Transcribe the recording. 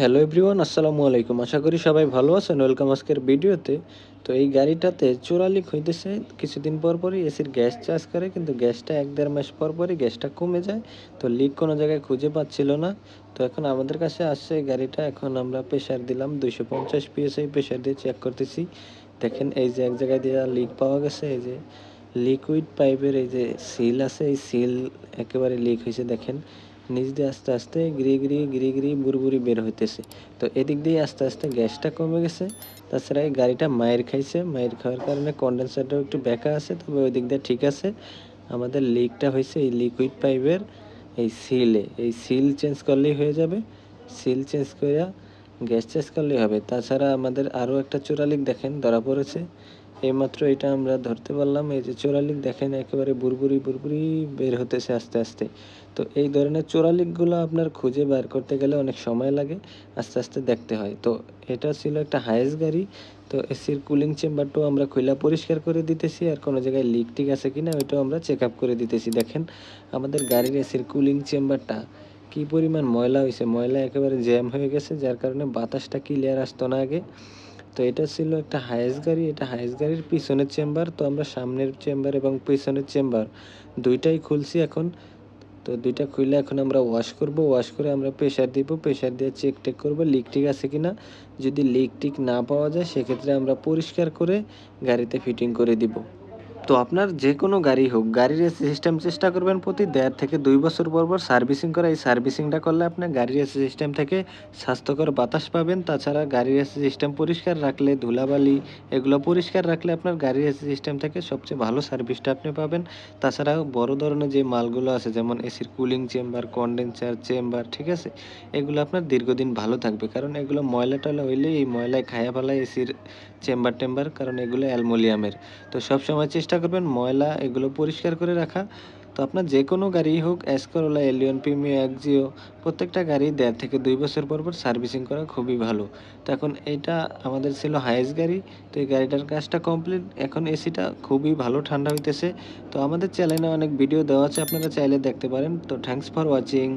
Hello everyone আসসালামু আলাইকুম আশা করি সবাই ভালো আছেন। ওয়েলকাম আজকের ভিডিওতে। তো এই গাড়িটাতে চোরা লিক হইতেছে। কিছুদিন পর পরই এসির গ্যাস চার্জ করে, কিন্তু গ্যাসটা এক দেড় মাস পর পরই গ্যাসটা কমে যায়। তো লিক কোনো জায়গায় খুঁজে পাচ্ছিল না। তো এখন আমাদের কাছে আসছে গাড়িটা। এখন আমরা প্রেশার দিলাম দুইশো পঞ্চাশ পিএসআই প্রেশার দিয়ে চেক করতেছি। দেখেন এই যে এক জায়গায় দিয়ে লিক পাওয়া গেছে। এই যে লিকুইড পাইপের এই যে সিল আছে, এই সিল একেবারে লিক হয়েছে দেখেন। নিচ দিয়ে আস্তে আস্তে গিরি গিরি গিরি গিরি বুড়বুড়ি বের হইতেছে। তো এদিক দিয়ে আস্তে আস্তে গ্যাসটা কমে গেছে, তাছাড়া এই গাড়িটা মায়ের খাইছে। মায়ের খাওয়ার কারণে কন্ডেন্সারটাও একটু বেঁকা আছে, তবে ওই দিক দিয়ে ঠিক আছে। আমাদের লিকটা হয়েছে এই লিকুইড পাইপের এই সিলে এই সিল চেঞ্জ করলেই হয়ে যাবে। সিল চেঞ্জ করে গ্যাস চেঞ্জ করলেই হবে। তাছাড়া আমাদের আরও একটা চোরালিক দেখেন, ধরা পড়েছে। এইমাত্র এটা আমরা ধরতে পারলাম, এই যে চোরালিক দেখেন একেবারে বুরবুরি বুরবুরি বের হতেছে আস্তে আস্তে। তো এই ধরনের চোরালিকগুলো আপনার খুঁজে বের করতে গেলে অনেক সময় লাগে, আস্তে আস্তে দেখতে হয়। তো এটা ছিল একটা হায়েস গাড়ি, তো এসির কুলিং চেম্বারটাও আমরা খুলা পরিষ্কার করে দিতেছি, আর কোনো জায়গায় লিক টিক আছে কিনা ওইটাও আমরা চেক আপ করে দিতেছি। দেখেন আমাদের গাড়ির এসির কুলিং চেম্বারটা কি পরিমাণ ময়লা হয়েছে ময়লা একেবারে জ্যাম হয়ে গেছে, যার কারণে বাতাসটা ক্লিয়ার আসতো না আগে। তো এটা ছিল একটা হায়েস্ট গাড়ি, এটা হায়েস্ট গাড়ির পিছনের চেম্বার তো আমরা সামনের চেম্বার এবং পিছনের চেম্বার দুইটাই খুলছি এখন। তো দুইটা খুলে এখন আমরা ওয়াশ করব ওয়াশ করে আমরা প্রেশার দিব প্রেশার দিয়ে চেক টেক করব লিক ঠিক আছে কিনা। যদি লিক টিক না পাওয়া যায়, সেক্ষেত্রে আমরা পরিষ্কার করে গাড়িতে ফিটিং করে দিব। তো আপনার যে কোনো গাড়ি হোক, গাড়ির সিস্টেম চেষ্টা করবেন প্রতি দেড় থেকে দুই বছর পর পর সার্ভিসিং করা। এই সার্ভিসিংটা করলে আপনার গাড়ির এসি সিস্টেম থেকে স্বাস্থ্যকর বাতাস পাবেন। তাছাড়া গাড়ির এসি সিস্টেম পরিষ্কার রাখলে ধুলাবালি, এগুলো পরিষ্কার রাখলে আপনার গাড়ির এসি সিস্টেম থেকে সবচেয়ে ভালো সার্ভিসটা আপনি পাবেন। তাছাড়া বড় ধরনের যে মালগুলো আছে, যেমন এসির কুলিং চেম্বার কন্ডেন্সার চেম্বার ঠিক আছে? এগুলো আপনার দীর্ঘদিন ভালো থাকবে। কারণ এগুলো ময়লা টয়লা হইলে এই ময়লায় খায়া ফেলায় এসির চেম্বার টেম্বার, কারণ এগুলো অ্যালমোনিয়ামের। তো সব সময় চেষ্টা করবেন ময়লা এগুলো পরিষ্কার করে রাখা। তো আপনার যে কোনো গাড়ি হোক অ্যাসকরোলা এলিয়ন প্রিমিও একজিও প্রত্যেকটা গাড়ি দেড় থেকে দুই বছর পর পর সার্ভিসিং করা খুবই ভালো। তো এখন এটা আমাদের ছিল হায়েস্ট গাড়ি, তো এই গাড়িটার কাজটা কমপ্লিট এখন এসিটা খুবই ভালো ঠান্ডা হইতেছে। তো আমাদের চ্যানেলে অনেক ভিডিও দেওয়া আছে, আপনারা চাইলে দেখতে পারেন। তো থ্যাংকস ফর ওয়াচিং